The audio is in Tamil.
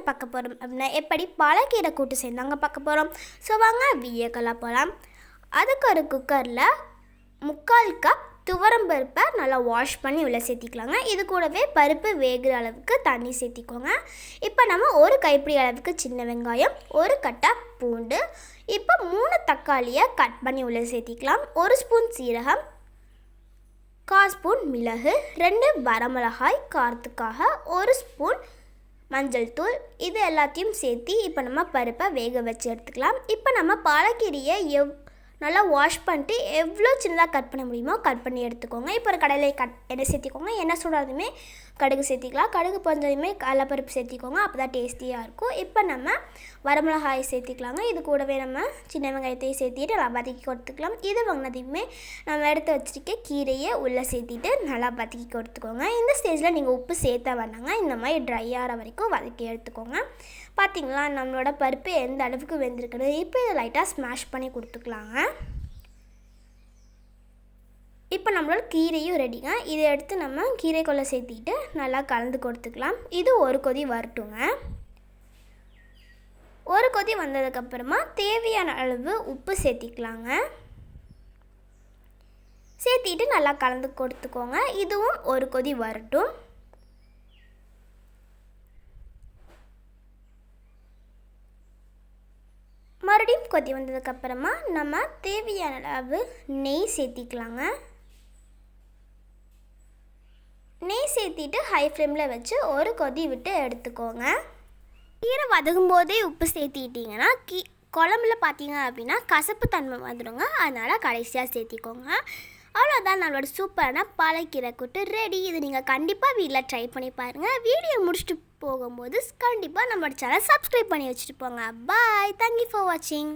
என்ன பார்க்க போகிறோம் அப்படின்னா எப்படி? பாலக்கீரை கூட்டு சேர்ந்தாங்க பார்க்க போகிறோம் ஸோ வாங்க வியக்கலாம் போகலாம் அதுக்கு ஒரு குக்கரில் முக்கால் கப் துவரம் பருப்பை நல்லா வாஷ் பண்ணி உள்ளே சேர்த்திக்கலாங்க. இது கூடவே பருப்பு வேகிற அளவுக்கு தண்ணி சேர்த்திக்கோங்க. இப்போ நம்ம ஒரு கைப்பிடி அளவுக்கு சின்ன வெங்காயம் ஒரு கட்டை பூண்டு இப்போ மூணு தக்காளியை கட் பண்ணி உள்ளே சேர்த்திக்கலாம். ஒரு ஸ்பூன் சீரகம் கால் ஸ்பூன் மிளகு ரெண்டு வரமிளகாய் காரத்துக்காக ஒரு ஸ்பூன் மஞ்சள் தூள் இது எல்லாத்தையும் சேர்த்து இப்போ நம்ம பருப்பை வேக வச்சு எடுத்துக்கலாம். இப்போ நம்ம பாலக்கீரையை எவ் நல்லா வாஷ் பண்ணிட்டு எவ்வளோ சின்னதாக கட் பண்ண முடியுமோ கட் பண்ணி எடுத்துக்கோங்க. இப்போ ஒரு கடையில் கட் எண்ணெய் சேர்த்திக்கோங்க. எண்ணெய் சூடாதுமே கடுகு சேர்த்திக்கலாம். கடுகு பொஞ்சதுமே கடலைப்பருப்பு சேர்த்திக்கோங்க. அப்போ தான் டேஸ்டியாக இருக்கும். இப்போ நம்ம வரமிளகாய் சேர்த்திக்கலாங்க. இது கூடவே நம்ம சின்ன வெங்காயத்தையும் சேர்த்திட்டு நல்லா வதக்கி கொடுத்துக்கலாம். இது வாங்கினதையுமே நம்ம எடுத்து வச்சுருக்க கீரையை உள்ளே சேர்த்திட்டு நல்லா வதக்கி கொடுத்துக்கோங்க. இந்த ஸ்டேஜில் நீங்கள் உப்பு சேர்த்த வேண்டாங்க இந்த மாதிரி ட்ரை ஆகிற வரைக்கும் வதக்கி எடுத்துக்கோங்க. பார்த்தீங்களா நம்மளோட பருப்பு எந்த அளவுக்கு வெந்திருக்குன்னு. இப்போ இதை லைட்டாக ஸ்மாஷ் பண்ணி கொடுத்துக்கலாங்க. இப்போ நம்மளோட கீரையும் ரெடிங்க இதை எடுத்து நம்ம கீரை கீரைக்குள்ளே சேர்த்திட்டு நல்லா கலந்து கொடுத்துக்கலாம். இது ஒரு கொதி வரட்டுங்க. ஒரு கொதி வந்ததுக்கப்புறமா தேவையான அளவு உப்பு சேர்த்திக்கலாங்க. சேர்த்திட்டு நல்லா கலந்து கொடுத்துக்கோங்க. இதுவும் ஒரு கொதி வரட்டும். மறுபடியும் கொதி வந்ததுக்கப்புறமா நம்ம தேவையான அளவு நெய் சேர்த்திக்கலாங்க. நெய் சேர்த்திட்டு ஹை ஃப்ளேமில் வச்சு ஒரு கொதி விட்டு எடுத்துக்கோங்க. கீரை வதகும் போதே உப்பு சேர்த்திட்டிங்கன்னா கீ குழம்புல பார்த்தீங்க அப்படின்னா கசப்பு தன்மை வந்துடுங்க அதனால் கடைசியாக சேர்த்திக்கோங்க. அவ்வளோதான் நம்மளோட சூப்பரான பாலைக்கீரை கூட்டு ரெடி இது நீங்கள் கண்டிப்பாக வீட்டில் ட்ரை பண்ணி பாருங்கள் வீடியோ முடிச்சுட்டு போகும்போது கண்டிப்பாக நம்மளோட சேனல் சப்ஸ்கிரைப் பண்ணி வச்சுட்டு போங்க. பாய் தேங்க்யூ ஃபார் வாட்சிங்